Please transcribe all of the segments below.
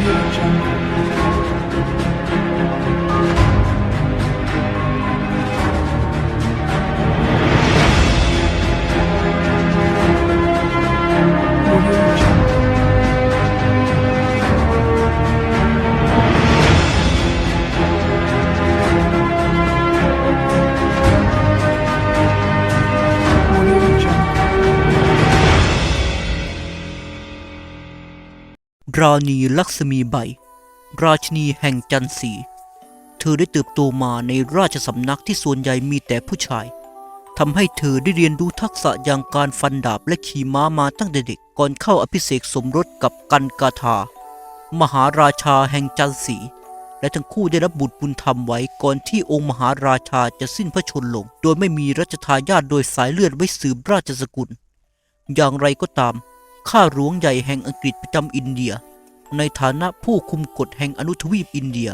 你沉。 ราณีลักษมีใบ ราชนีแห่งจันทรีเธอได้เติบโตมาในราชสำนักที่ส่วนใหญ่มีแต่ผู้ชายทำให้เธอได้เรียนรู้ทักษะอย่างการฟันดาบและขี่ม้ามาตั้งแต่เด็กก่อนเข้าอภิเษกสมรสกับกันกาธามหาราชาแห่งจันทรีและทั้งคู่ได้รับบุตรบุญธรรมไว้ก่อนที่องค์มหาราชาจะสิ้นพระชนม์ลง โดยไม่มีรัชทายาทโดยสายเลือดไว้สืบราชสกุล อย่างไรก็ตาม ข้าหลวงใหญ่แห่งอังกฤษประจำอินเดีย ในฐานะผู้คุมกฎแห่งอนุทวีปอินเดีย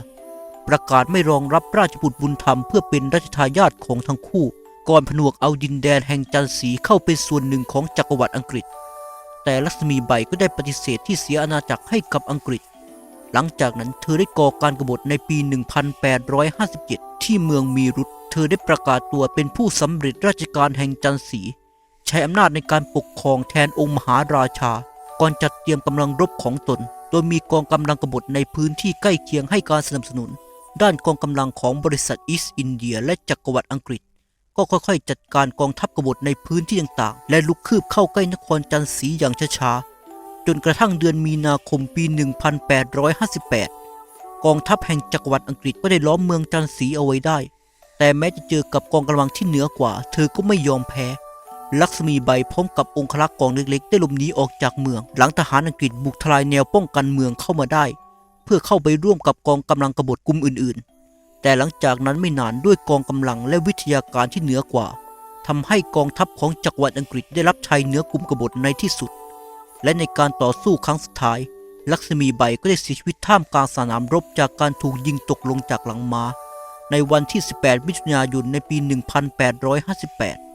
ประกาศไม่รองรับราชบุตรบุญธรรมเพื่อเป็นรัชทายาทของทั้งคู่ ก่อนผนวกเอาดินแดนแห่งจันทรีเข้าเป็นส่วนหนึ่งของจักรวรรดิอังกฤษ แต่ลักษมีใบก็ได้ปฏิเสธที่เสียอาณาจักรให้กับอังกฤษ หลังจากนั้นเธอได้ก่อการกบฏในปี 1857 ที่เมืองมีรุตเธอได้ประกาศตัวเป็นผู้สำเร็จราชการแห่งจันทรีใช้อำนาจในการปกครองแทนองค์มหาราชา ก่อนจัดเตรียมกำลังรบของตน ดยมีกองกำลังกบฏในพื้นที่ใกล้เคียงให้การสนับสนุน ด้านกองกำลังของบริษัทอีสต์อินเดีย และจักรวรรดิอังกฤษ ก็ค่อยๆ จัดการกองทัพกบฏในพื้นที่ต่างๆ และลุกคืบเข้าใกล้นครจันทรีอย่างช้าๆ จนกระทั่งเดือนมีนาคมปี 1858 กองทัพแห่งจักรวรรดิอังกฤษก็ได้ล้อมเมืองจันทรีเอาไว้ได้ แต่แม้จะเจอกับกองกำลังที่เหนือกว่า เธอก็ไม่ยอมแพ้ ลักษมีใบพร้อมกับองครักษ์กองเล็กๆ ได้หลบหนีออกจากเมือง หลังทหารอังกฤษบุกทลายแนวป้องกันเมืองเข้ามาได้ เพื่อเข้าไปร่วมกับกองกำลังกบฏกลุ่มอื่นๆ แต่หลังจากนั้นไม่นานด้วยกองกำลังและวิทยาการที่เหนือกว่าทำให้กองทัพของจักรวรรดิอังกฤษได้รับชัยเหนือกลุ่มกบฏในที่สุด และในการต่อสู้ครั้งสุดท้าย ลักษมีใบก็ได้เสียชีวิตท่ามกลางสนามรบจากการถูกยิงตกลงจากหลังม้าในวันที่ 18 มิถุนายนในปี 1858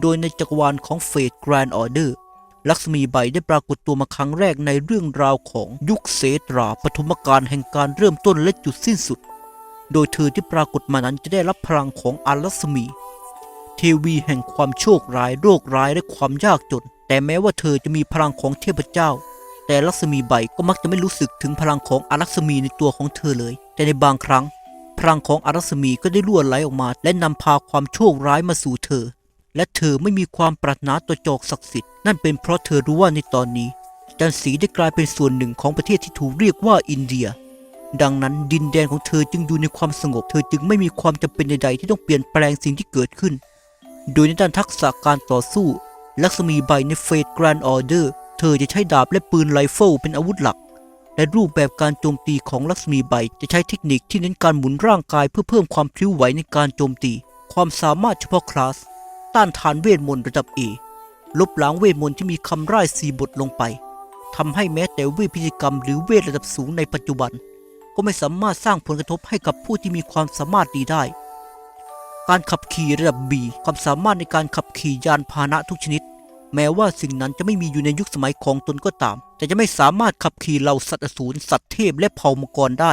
โดยในจักรวาลของเฟดแกรนด์ออเดอร์ลักษมีใบได้ปรากฏตัวมาครั้งแรกในเรื่องราวของยุคเสตราปฐมกาลแห่งการเริ่มต้นและจุดสิ้นสุด โดยเธอที่ปรากฏมานั้นจะได้รับพลังของอารัสมี เทวีแห่งความโชคร้ายโรคร้ายและความยากจน แต่แม้ว่าเธอจะมีพลังของเทพเจ้า แต่ลักษมีใบก็มักจะไม่รู้สึกถึงพลังของอารักษมีในตัวของเธอเลย แต่ในบางครั้ง พลังของอารักษมีก็ได้รั่วไหลออกมา และนำพาความโชคร้ายมาสู่เธอ และเธอไม่มีความปรารถนาต่อจอกศักดิ์สิทธิ์นั่นเป็นเพราะเธอรู้ว่าในตอนนี้จันสีได้กลายเป็นส่วนหนึ่งของประเทศที่ถูกเรียกว่าอินเดีย ดังนั้นดินแดนของเธอจึงอยู่ในความสงบ เธอจึงไม่มีความจำเป็นใดๆที่ต้องเปลี่ยนแปลงสิ่งที่เกิดขึ้น โดยในด้านทักษะการต่อสู้ ลักษมีใบในเฟดแกรนด์ออเดอร์เธอจะใช้ดาบและปืนไรเฟิลเป็นอาวุธหลัก และรูปแบบการโจมตีของลักษมีใบจะใช้เทคนิคที่เน้นการหมุนร่างกายเพื่อเพิ่มความพลิ้วไหวในการโจมตี ความสามารถเฉพาะคลาส ต้านทานเวทมนต์ระดับเอลบล้างเวทมนต์ที่มีคำร่ายสีบทลงไปทำให้แม้แต่เวทพิธีกรรมหรือเวทระดับสูงในปัจจุบัน ก็ไม่สามารถสร้างผลกระทบให้กับผู้ที่มีความสามารถดีได้ การขับขี่ระดับ B ความสามารถในการขับขี่ยานพาหนะทุกชนิด แม้ว่าสิ่งนั้นจะไม่มีอยู่ในยุคสมัยของตนก็ตาม แต่จะไม่สามารถขับขี่เหล่าสัตว์อสูรสัตว์เทพและเผ่ามังกรได้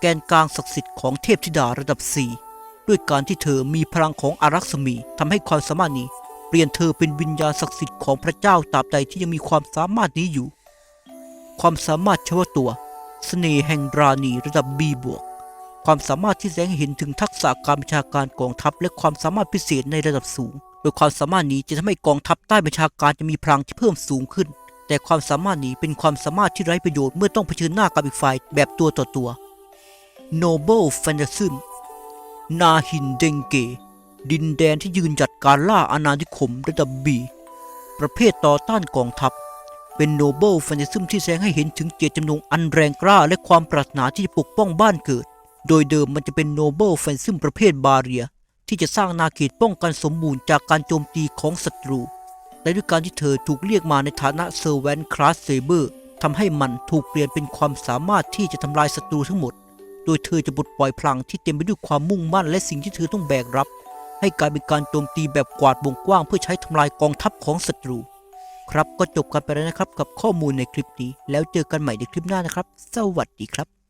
แกนกลางศักดิ์สิทธิ์ของเทพธิดาระดับ 4 ด้วยการที่เธอมีพลังของอารักษมีทำให้ความสามารถนี้ เปลี่ยนเธอเป็นวิญญาณศักดิ์สิทธิ์ของพระเจ้าตราบใดที่ยังมีความสามารถนี้อยู่ ความสามารถเฉพาะตัวเสน่ห์แห่งราณีระดับ B บวกความสามารถที่แสดงเห็นถึงทักษะการบัญชาการกองทัพ และความสามารถพิเศษในระดับสูง โดยความสามารถนี้จะทำให้กองทัพใต้บัญชาการจะมีพลังที่เพิ่มสูงขึ้น แต่ความสามารถนี้เป็นความสามารถที่ไร้ประโยชน์เมื่อต้องเผชิญหน้ากับอีกฝ่ายแบบตัวต่อตัว Noble f a n t a s i m นาหินเดงเก ดินแดนที่ยืนหยัดการล่าอาณานิคมระดับ B ประเภทต่อต้านกองทัพ เป็นโนเบิลแฟนตาซึมที่แสดงให้เห็นถึงเจตจำนงอันแรงกล้าและความปรารถนาที่จะปกป้องบ้านเกิด โดยเดิมมันจะเป็นโนเบิลแฟนซึมประเภทบาเรีย ที่จะสร้างนาเขตป้องกันสมบูรณ์จากการโจมตีของศัตรูและด้วยการที่เธอถูกเรียกมาในฐานะเซอร์แวนคลาสเซเบอร์ทำให้มันถูกเปลี่ยนเป็นความสามารถที่จะทำลายศัตรูทั้งหมด โดยเธอจะบดปล่อยพลังที่เต็มไปด้วยความมุ่งมั่นและสิ่งที่เธอต้องแบกรับ ให้กลายเป็นการโจมตีแบบกวาดวงกว้างเพื่อใช้ทำลายกองทัพของศัตรู ครับก็จบกันไปแล้วนะครับกับข้อมูลในคลิปนี้ แล้วเจอกันใหม่ในคลิปหน้านะครับ สวัสดีครับ